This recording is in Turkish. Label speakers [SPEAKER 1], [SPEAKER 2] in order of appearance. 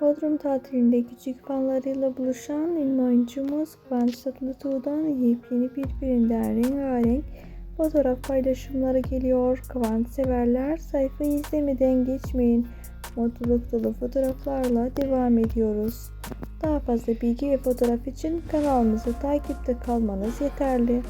[SPEAKER 1] Bodrum tatilinde küçük fanlarıyla buluşan ünlü oyuncumuz Kıvanç Tatlıtuğ'dan yepyeni birbirinden rengarenk fotoğraf paylaşımları geliyor. Kıvanç severler sayfayı izlemeden geçmeyin. Mutluluk dolu fotoğraflarla devam ediyoruz. Daha fazla bilgi ve fotoğraf için kanalımızı takipte kalmanız yeterli.